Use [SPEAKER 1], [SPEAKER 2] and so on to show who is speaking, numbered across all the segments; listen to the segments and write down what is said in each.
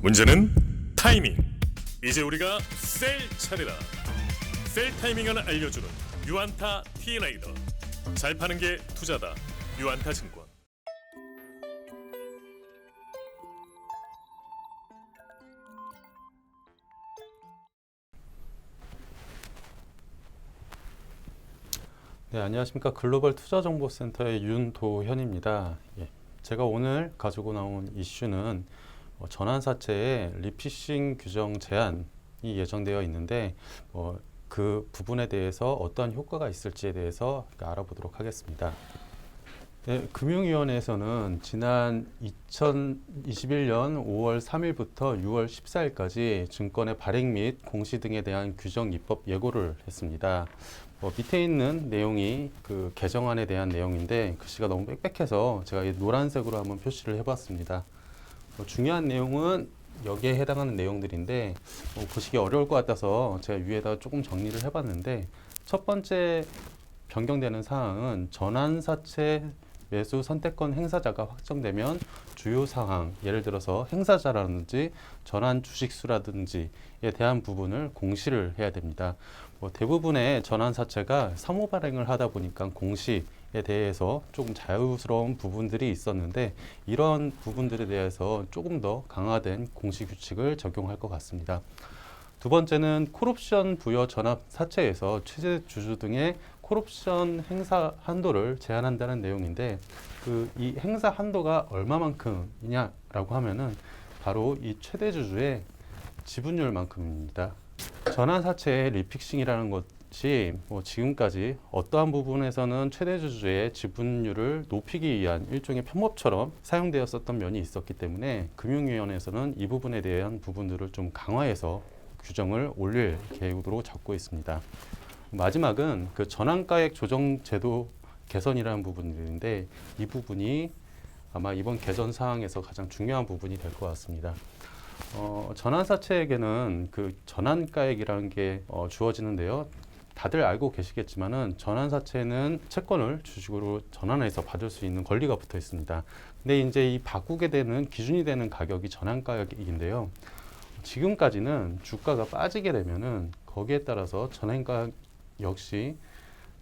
[SPEAKER 1] 문제는 타이밍. 이제 우리가 셀 차례다. 셀 타이밍을 알려주는 유안타 T라이더. 잘 파는 게 투자다. 유안타 증권.
[SPEAKER 2] 네, 안녕하십니까. 글로벌 투자정보센터의 윤도현입니다. 예, 제가 오늘 가지고 나온 이슈는 어, 전환사채의 리피싱 규정 제한이 예정되어 있는데 어, 그 부분에 대해서 어떠한 효과가 있을지에 대해서 알아보도록 하겠습니다. 네, 금융위원회에서는 지난 2021년 5월 3일부터 6월 14일까지 증권의 발행 및 공시 등에 대한 규정 입법 예고를 했습니다. 뭐 밑에 있는 내용이 그 개정안에 대한 내용인데 글씨가 너무 빽빽해서 제가 이 노란색으로 한번 표시를 해봤습니다. 뭐 중요한 내용은 여기에 해당하는 내용들인데 뭐 보시기 어려울 것 같아서 제가 위에다 조금 정리를 해봤는데 첫 번째 변경되는 사항은 전환사채 매수 선택권 행사자가 확정되면 주요 사항, 예를 들어서 행사자라든지 전환 주식수라든지에 대한 부분을 공시를 해야 됩니다. 뭐 대부분의 전환 사채가 사모 발행을 하다 보니까 공시에 대해서 조금 자유스러운 부분들이 있었는데 이런 부분들에 대해서 조금 더 강화된 공시 규칙을 적용할 것 같습니다. 두 번째는 콜옵션 부여 전압 사채에서 최대 주주 등의 콜옵션 행사 한도를 제한한다는 내용인데 그 이 행사 한도가 얼마만큼이냐라고 하면은 바로 이 최대 주주의 지분율만큼입니다. 전환 사채의 리픽싱이라는 것 이 뭐 지금까지 어떠한 부분에서는 최대 주주의 지분율을 높이기 위한 일종의 편법처럼 사용되었었던 면이 있었기 때문에 금융위원회에서는 이 부분에 대한 부분들을 좀 강화해서 규정을 올릴 계획으로 잡고 있습니다. 마지막은 그 전환가액 조정 제도 개선이라는 부분인데 이 부분이 아마 이번 개선 사항에서 가장 중요한 부분이 될 것 같습니다. 어, 전환사채에게는 그 전환가액이라는 게 어, 주어지는데요. 다들 알고 계시겠지만은 전환사채는 채권을 주식으로 전환해서 받을 수 있는 권리가 붙어 있습니다. 근데 이제 이 바꾸게 되는 기준이 되는 가격이 전환가격인데요. 지금까지는 주가가 빠지게 되면은 거기에 따라서 전환가 역시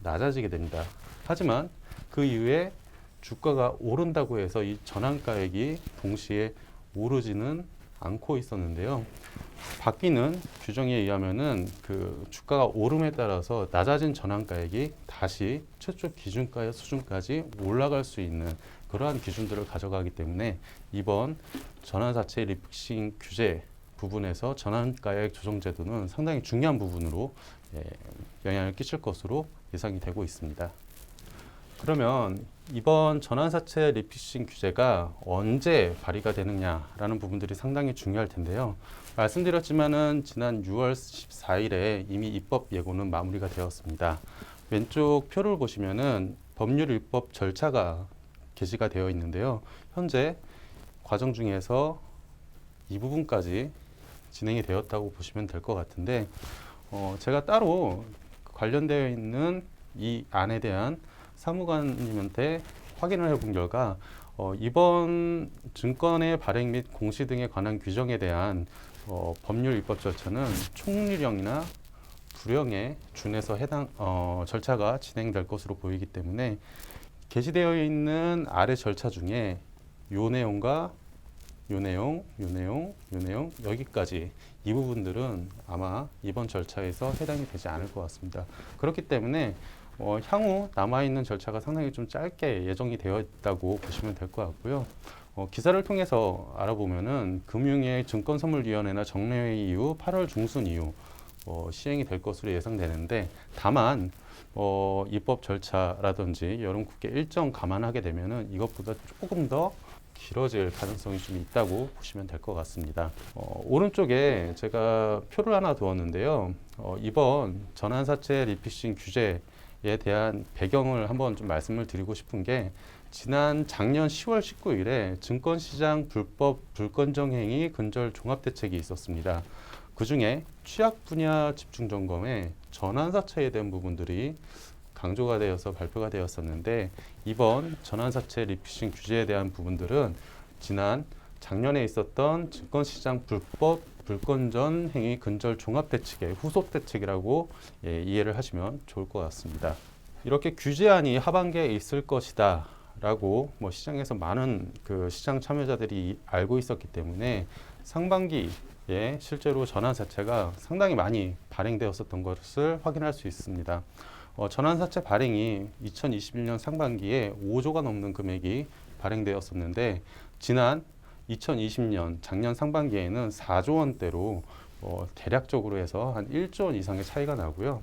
[SPEAKER 2] 낮아지게 됩니다. 하지만 그 이후에 주가가 오른다고 해서 이 전환가액이 동시에 오르지는 않고 있었는데요. 바뀌는 규정에 의하면은 그 주가가 오름에 따라서 낮아진 전환가액이 다시 최초 기준가의 수준까지 올라갈 수 있는 그러한 기준들을 가져가기 때문에 이번 전환사채 리픽싱 규제 부분에서 전환가액 조정 제도는 상당히 중요한 부분으로 예, 영향을 끼칠 것으로 예상이 되고 있습니다. 그러면 이번 전환사채 리피싱 규제가 언제 발의가 되느냐라는 부분들이 상당히 중요할 텐데요. 말씀드렸지만은 지난 6월 14일에 이미 입법 예고는 마무리가 되었습니다. 왼쪽 표를 보시면은 법률 입법 절차가 게시가 되어 있는데요. 현재 과정 중에서 이 부분까지 진행이 되었다고 보시면 될 것 같은데 어, 제가 따로 관련되어 있는 이 안에 대한 사무관님한테 확인을 해본 결과 어, 이번 증권의 발행 및 공시 등에 관한 규정에 대한 어, 법률 입법 절차는 총률령이나 불령에 준해서 해당 어, 절차가 진행될 것으로 보이기 때문에 게시되어 있는 아래 절차 중에 요 내용과 요 내용, 요 내용, 요 내용 여기까지 이 부분들은 아마 이번 절차에서 해당이 되지 않을 것 같습니다. 그렇기 때문에 어, 향후 남아 있는 절차가 상당히 좀 짧게 예정이 되어 있다고 보시면 될 것 같고요. 어, 기사를 통해서 알아보면은 금융의 증권선물위원회나 정례회 이후 8월 중순 이후 어, 시행이 될 것으로 예상되는데 다만 어, 입법 절차라든지 여름 국회 일정 감안하게 되면은 이것보다 조금 더 길어질 가능성이 좀 있다고 보시면 될 것 같습니다. 어, 오른쪽에 제가 표를 하나 두었는데요. 어, 이번 전환사채 리피싱 규제 에 대한 배경을 한번 좀 말씀을 드리고 싶은 게 지난 작년 10월 19일에 증권시장 불법 불건정 행위 근절 종합 대책이 있었습니다. 그 중에 취약 분야 집중 점검에 전환사채에 대한 부분들이 강조가 되어서 발표가 되었었는데 이번 전환사채 리피싱 규제에 대한 부분들은 지난 작년에 있었던 증권시장 불법 불건전 행위 근절 종합 대책의 후속 대책이라고 예, 이해를 하시면 좋을 것 같습니다. 이렇게 규제안이 하반기에 있을 것이다 라고 뭐 시장에서 많은 그 시장 참여자들이 알고 있었기 때문에 상반기에 실제로 전환사채가 상당히 많이 발행되었었던 것을 확인할 수 있습니다. 어, 전환사채 발행이 2021년 상반기에 5조가 넘는 금액이 발행되었었는데 지난 2020년 작년 상반기에는 4조 원대로 어, 대략적으로 해서 한 1조 원 이상의 차이가 나고요.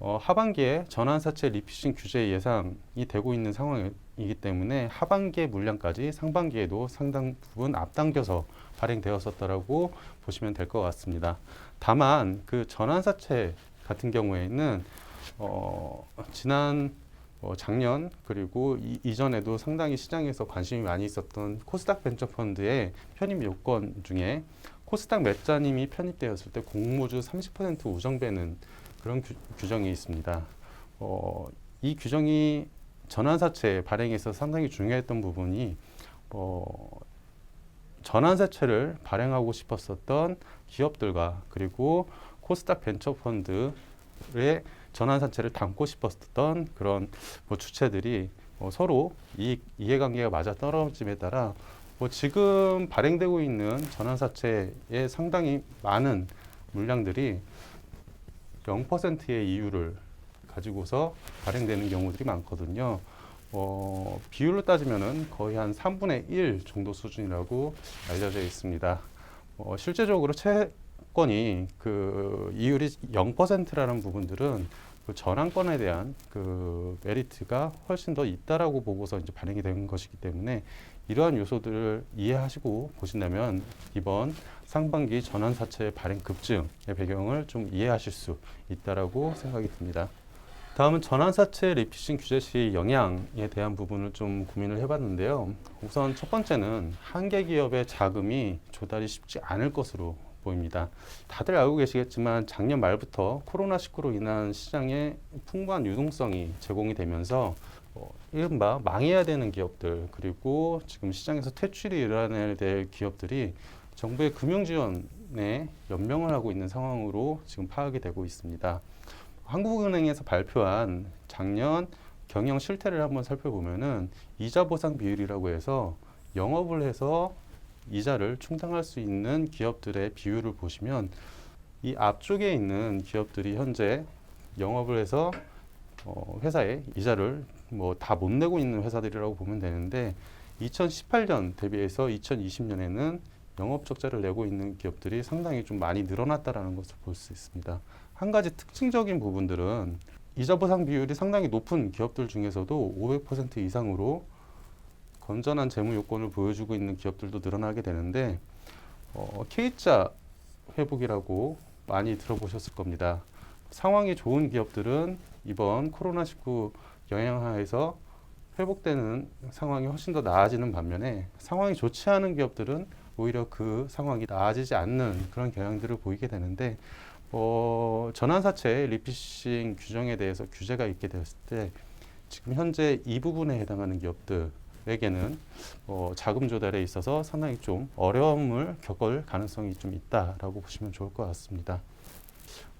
[SPEAKER 2] 어, 하반기에 전환사채 리피싱 규제 예상이 되고 있는 상황이기 때문에 하반기의 물량까지 상반기에도 상당 부분 앞당겨서 발행되었었다라고 보시면 될 것 같습니다. 다만 그 전환사채 같은 경우에는 어, 지난 어, 작년 그리고 이, 이전에도 상당히 시장에서 관심이 많이 있었던 코스닥 벤처펀드의 편입 요건 중에 코스닥 매자님이 편입되었을 때 공모주 30% 우정배는 그런 규, 규정이 있습니다. 어, 이 규정이 전환사채 발행에서 상당히 중요했던 부분이 어, 전환사채를 발행하고 싶었었던 기업들과 그리고 코스닥 벤처펀드의 전환사채를 담고 싶었던 그런 뭐 주체들이 어, 서로 이익, 이해관계가 맞아 떨어짐에 따라 뭐 지금 발행되고 있는 전환사채의 상당히 많은 물량들이 0%의 이유를 가지고서 발행되는 경우들이 많거든요. 어, 비율로 따지면은 거의 한 3분의 1 정도 수준이라고 알려져 있습니다. 어, 실제적으로 채권이 그 이율이 0%라는 부분들은 그 전환권에 대한 그 메리트가 훨씬 더 있다라고 보고서 이제 발행이 된 것이기 때문에 이러한 요소들을 이해하시고 보신다면 이번 상반기 전환 사채 발행 급증의 배경을 좀 이해하실 수 있다라고 생각이 듭니다. 다음은 전환사채 리피싱 규제 시 영향에 대한 부분을 좀 고민을 해봤는데요. 우선 첫 번째는 한계 기업의 자금이 조달이 쉽지 않을 것으로 보입니다. 다들 알고 계시겠지만 작년 말부터 코로나19로 인한 시장에 풍부한 유동성이 제공이 되면서 어, 이른바 망해야 되는 기업들 그리고 지금 시장에서 퇴출이 일어나야 될 기업들이 정부의 금융 지원에 연명을 하고 있는 상황으로 지금 파악이 되고 있습니다. 한국은행에서 발표한 작년 경영 실태를 한번 살펴보면은 이자 보상 비율이라고 해서 영업을 해서 이자를 충당할 수 있는 기업들의 비율을 보시면 이 앞쪽에 있는 기업들이 현재 영업을 해서 어, 회사에 이자를 뭐 다 못 내고 있는 회사들이라고 보면 되는데 2018년 대비해서 2020년에는 영업 적자를 내고 있는 기업들이 상당히 좀 많이 늘어났다라는 것을 볼 수 있습니다. 한 가지 특징적인 부분들은 이자 보상 비율이 상당히 높은 기업들 중에서도 500% 이상으로 건전한 재무 요건을 보여주고 있는 기업들도 늘어나게 되는데 어, K자 회복이라고 많이 들어보셨을 겁니다. 상황이 좋은 기업들은 이번 코로나19 영향하에서 회복되는 상황이 훨씬 더 나아지는 반면에 상황이 좋지 않은 기업들은 오히려 그 상황이 나아지지 않는 그런 경향들을 보이게 되는데 어, 전환사채 리피싱 규정에 대해서 규제가 있게 되었을 때 지금 현재 이 부분에 해당하는 기업들 에게는 어, 자금 조달에 있어서 상당히 좀 어려움을 겪을 가능성이 좀 있다라고 보시면 좋을 것 같습니다.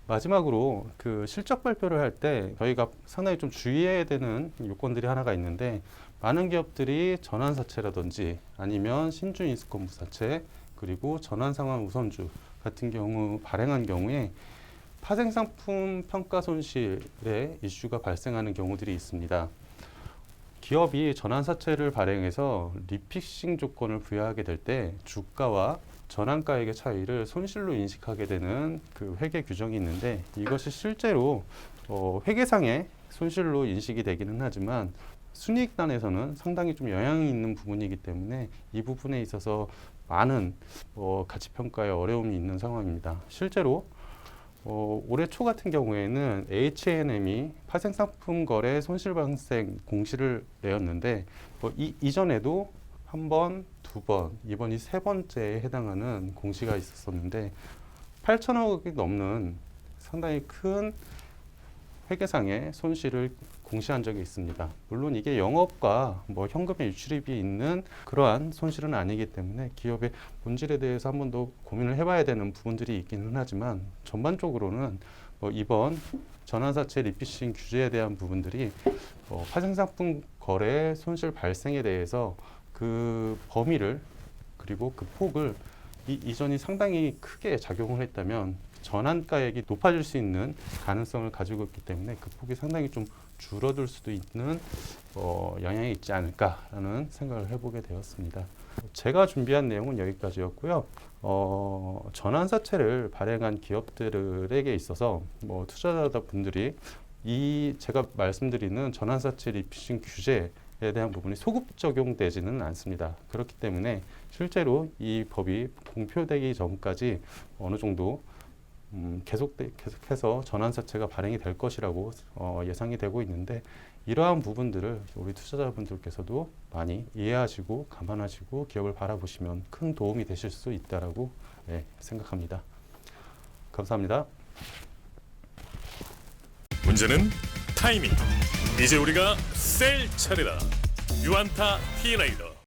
[SPEAKER 2] 마지막으로 그 실적 발표를 할 때 저희가 상당히 좀 주의해야 되는 요건들이 하나가 있는데 많은 기업들이 전환사채라든지 아니면 신주 인수권부 사채 그리고 전환상환 우선주 같은 경우 발행한 경우에 파생상품 평가 손실의 이슈가 발생하는 경우들이 있습니다. 기업이 전환사채를 발행해서 리픽싱 조건을 부여하게 될 때 주가와 전환가액의 차이를 손실로 인식하게 되는 그 회계 규정이 있는데 이것이 실제로 어, 회계상의 손실로 인식이 되기는 하지만 순이익단에서는 상당히 좀 영향이 있는 부분이기 때문에 이 부분에 있어서 많은 어, 가치 평가에 어려움이 있는 상황입니다. 실제로 어, 올해 초 같은 경우에는 H&M이 파생상품 거래 손실 발생 공시를 내었는데 뭐 이, 이전에도 한 번, 두 번, 이번이 세 번째에 해당하는 공시가 있었었는데 8천억이 넘는 상당히 큰 회계상의 손실을 공시한 적이 있습니다. 물론 이게 영업과 뭐 현금의 유출입이 있는 그러한 손실은 아니기 때문에 기업의 본질에 대해서 한 번 더 고민을 해봐야 되는 부분들이 있기는 하지만 전반적으로는 뭐 이번 전환사채 리피싱 규제에 대한 부분들이 어, 파생상품 거래 손실 발생에 대해서 그 범위를 그리고 그 폭을 이 이전이 상당히 크게 작용을 했다면 전환가액이 높아질 수 있는 가능성을 가지고 있기 때문에 그 폭이 상당히 좀 줄어들 수도 있는 어, 영향이 있지 않을까라는 생각을 해보게 되었습니다. 제가 준비한 내용은 여기까지였고요. 어, 전환사채를 발행한 기업들에게 있어서 뭐 투자자 분들이 이 제가 말씀드리는 전환사채 리피싱 규제에 대한 부분이 소급 적용되지는 않습니다. 그렇기 때문에 실제로 이 법이 공표되기 전까지 어느 정도 음, 계속 계속해서 전환사채가 발행이 될 것이라고 어, 예상이 되고 있는데 이러한 부분들을 우리 투자자분들께서도 많이 이해하시고 감안하시고 기업을 바라보시면 큰 도움이 되실 수 있다라고 네, 생각합니다. 감사합니다.
[SPEAKER 1] 문제는 타이밍. 이제 우리가 셀 차례다. 유안타 티레이더.